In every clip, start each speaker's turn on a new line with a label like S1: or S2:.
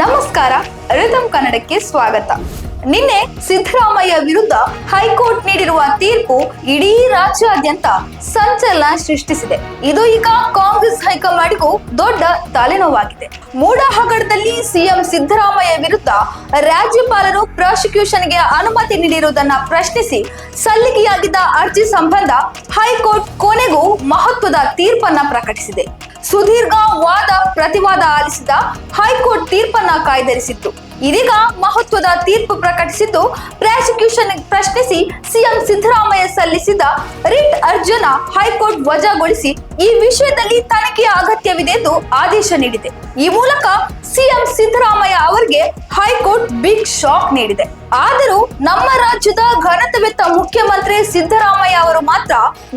S1: ನಮಸ್ಕಾರ ರಿತಮ್ ಕನ್ನಡಕ್ಕೆ ಸ್ವಾಗತ. ನಿನ್ನೆ ಸಿದ್ದರಾಮಯ್ಯ ವಿರುದ್ಧ ಹೈಕೋರ್ಟ್ ನೀಡಿರುವ ತೀರ್ಪು ಇಡೀ ರಾಜ್ಯಾದ್ಯಂತ ಸಂಚಲನ ಸೃಷ್ಟಿಸಿದೆ. ಇದು ಈಗ ಕಾಂಗ್ರೆಸ್ ಹೈಕಮಾಂಡ್ಗೂ ದೊಡ್ಡ ತಲೆನೋವಾಗಿದೆ. ಮೂಡ ಹಗರಣದಲ್ಲಿ ಸಿಎಂ ಸಿದ್ದರಾಮಯ್ಯ ವಿರುದ್ಧ ರಾಜ್ಯಪಾಲರು ಪ್ರಾಸಿಕ್ಯೂಷನ್ಗೆ ಅನುಮತಿ ನೀಡಿರುವುದನ್ನ ಪ್ರಶ್ನಿಸಿ ಸಲ್ಲಿಕೆಯಾಗಿದ್ದ ಅರ್ಜಿ ಸಂಬಂಧ ಹೈಕೋರ್ಟ್ ಕೊನೆಗೂ ಮಹತ್ವದ ತೀರ್ಪನ್ನ ಪ್ರಕಟಿಸಿದೆ. ಸುದೀರ್ಘ ವಾದ ಪ್ರತಿವಾದ ಆಲಿಸಿದ ಹೈಕೋರ್ಟ್ ತೀರ್ಪನ್ನ ಕಾಯ್ದಿರಿಸಿತ್ತು. ಇದೀಗ ಮಹತ್ವದ ತೀರ್ಪು ಪ್ರಕಟಿಸಿದ್ದು ಪ್ರಾಸಿಕ್ಯೂಷನ್ ಪ್ರಶ್ನಿಸಿ ಸಿಎಂ ಸಿದ್ದರಾಮಯ್ಯ ಸಲ್ಲಿಸಿದ ರಿಟ್ ಅರ್ಜುನ ಹೈಕೋರ್ಟ್ ವಜಾಗೊಳಿಸಿ ಈ ವಿಷಯದಲ್ಲಿ ತನಿಖೆಯ ಅಗತ್ಯವಿದೆ ಎಂದು ಆದೇಶ ನೀಡಿದೆ. ಈ ಮೂಲಕ ಸಿಎಂ ಸಿದ್ದರಾಮಯ್ಯ ಅವರಿಗೆ ಹೈಕೋರ್ಟ್ ಬಿಗ್ ಶಾಕ್ ನೀಡಿದೆ. ಆದರೂ ನಮ್ಮ ರಾಜ್ಯದ ಘನತವೆತ್ತ ಮುಖ್ಯಮಂತ್ರಿ ಸಿದ್ದರಾಮಯ್ಯ ಅವರು ಮಾತ್ರ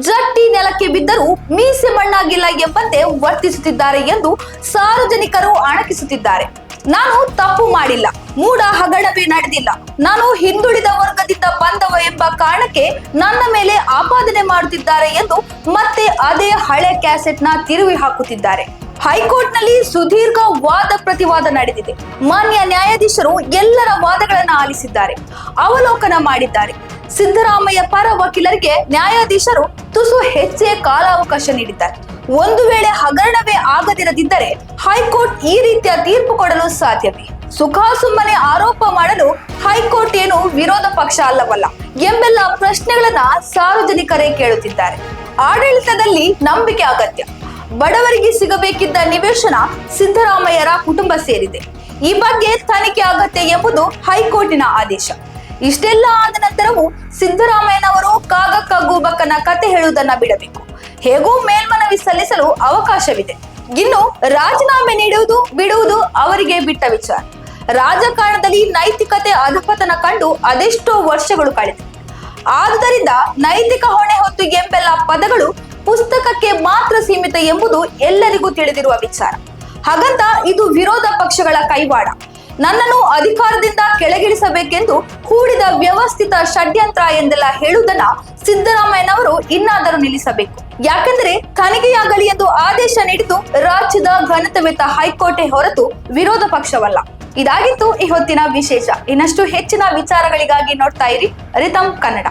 S1: ಜಟ್ಟಿ ನೆಲಕ್ಕೆ ಬಿದ್ದರೂ ಮೀಸೆ ಮಣ್ಣಾಗಿಲ್ಲ ಎಂಬಂತೆ ವರ್ತಿಸುತ್ತಿದ್ದಾರೆ ಎಂದು ಸಾರ್ವಜನಿಕರು ಅಣಕಿಸುತ್ತಿದ್ದಾರೆ. ನಾನು ತಪ್ಪು ಮಾಡಿಲ್ಲ. ಮೂಢ ಹಗರಣವೇ ನಡೆದಿಲ್ಲ. ನಾನು ಹಿಂದುಳಿದ ವರ್ಗದಿಂದ ಬಂದವ ಎಂಬ ಕಾರಣಕ್ಕೆ ನನ್ನ ಮೇಲೆ ಆಪಾದನೆ ಮಾಡುತ್ತಿದ್ದಾರೆ ಎಂದು ಮತ್ತೆ ಅದೇ ಹಳೆ ಕ್ಯಾಸೆಟ್ನ ತಿರುವಿ ಹಾಕುತ್ತಿದ್ದಾರೆ. ಹೈಕೋರ್ಟ್ನಲ್ಲಿ ಸುದೀರ್ಘ ವಾದ ಪ್ರತಿವಾದ ನಡೆದಿದೆ. ಮಾನ್ಯ ನ್ಯಾಯಾಧೀಶರು ಎಲ್ಲರ ವಾದಗಳನ್ನು ಆಲಿಸಿದ್ದಾರೆ. ಅವಲೋಕನ ಮಾಡಿದ್ದಾರೆ. ಸಿದ್ದರಾಮಯ್ಯ ಪರ ವಕೀಲರಿಗೆ ನ್ಯಾಯಾಧೀಶರು ತುಸು ಹೆಚ್ಚೇ ಕಾಲಾವಕಾಶ ನೀಡಿದ್ದಾರೆ. ಒಂದು ವೇಳೆ ಹಗರಣವೇ ಆಗದಿರದಿದ್ದರೆ ಹೈಕೋರ್ಟ್ ಈ ರೀತಿಯ ತೀರ್ಪು ಕೊಡಲು ಸಾಧ್ಯವೇ? ಸುಖಾಸುಮ್ಮನೆ ಆರೋಪ ಮಾಡಲು ಹೈಕೋರ್ಟ್ ಏನು ವಿರೋಧ ಪಕ್ಷ ಅಲ್ಲವಲ್ಲ ಎಂಬೆಲ್ಲ ಪ್ರಶ್ನೆಗಳನ್ನ ಸಾರ್ವಜನಿಕರೇ ಕೇಳುತ್ತಿದ್ದಾರೆ. ಆಡಳಿತದಲ್ಲಿ ನಂಬಿಕೆ ಅಗತ್ಯ. ಬಡವರಿಗೆ ಸಿಗಬೇಕಿದ್ದ ನಿವೇಶನ ಸಿದ್ದರಾಮಯ್ಯರ ಕುಟುಂಬ ಸೇರಿದೆ. ಈ ಬಗ್ಗೆ ತನಿಖೆ ಆಗತ್ಯ ಎಂಬುದು ಹೈಕೋರ್ಟಿನ ಆದೇಶ. ಇಷ್ಟೆಲ್ಲ ಆದ ನಂತರವೂ ಸಿದ್ದರಾಮಯ್ಯನವರು ಕಾಗ ಗೂಬಕ್ಕನ ಕತೆ ಹೇಳುವುದನ್ನ ಬಿಡಬೇಕು. ಹೇಗೂ ಮೇಲ್ಮನವಿ ಸಲ್ಲಿಸಲು ಅವಕಾಶವಿದೆ. ಇನ್ನು ರಾಜೀನಾಮೆ ನೀಡುವುದು, ಬಿಡುವುದು ಅವರಿಗೆ ಬಿಟ್ಟ ವಿಚಾರ. ರಾಜಕಾರಣದಲ್ಲಿ ನೈತಿಕತೆ ಅಧಪತನ ಕಂಡು ಅದೆಷ್ಟೋ ವರ್ಷಗಳು ಕಳೆದಿವೆ. ಆದುದರಿಂದ ನೈತಿಕ ಹೊಣೆ ಹೊತ್ತು ಎಂಬೆಲ್ಲ ಪದಗಳು ಪುಸ್ತಕಕ್ಕೆ ಮಾತ್ರ ಸೀಮಿತ ಎಂಬುದು ಎಲ್ಲರಿಗೂ ತಿಳಿದಿರುವ ವಿಚಾರ. ಹಾಗಂತ ಇದು ವಿರೋಧ ಪಕ್ಷಗಳ ಕೈವಾಡ. ನನ್ನನ್ನು ಅಧಿಕಾರದಿಂದ ಕೆಳಗಿಳಿಸಬೇಕೆಂದು ಹೂಡಿದ ವ್ಯವಸ್ಥಿತ ಷಡ್ಯಂತ್ರ ಎಂದೆಲ್ಲ ಹೇಳುವುದನ್ನ ಸಿದ್ದರಾಮಯ್ಯನವರು ಇನ್ನಾದರೂ ನಿಲ್ಲಿಸಬೇಕು. ಯಾಕೆಂದರೆ ತನಿಖೆಯಾಗಲಿ ಎಂದು ಆದೇಶ ನೀಡಿದ್ದು ರಾಜ್ಯದ ಘನತೆವೆತ್ತ ಹೈಕೋರ್ಟೆ ಹೊರತು ವಿರೋಧ ಪಕ್ಷವಲ್ಲ. ಇದಾಗಿತ್ತು ಈ ಹೊತ್ತಿನ ವಿಶೇಷ. ಇನ್ನಷ್ಟು ಹೆಚ್ಚಿನ ವಿಚಾರಗಳಿಗಾಗಿ ನೋಡ್ತಾ ಇರಿ. ರಿತಮ್ ಕನ್ನಡ.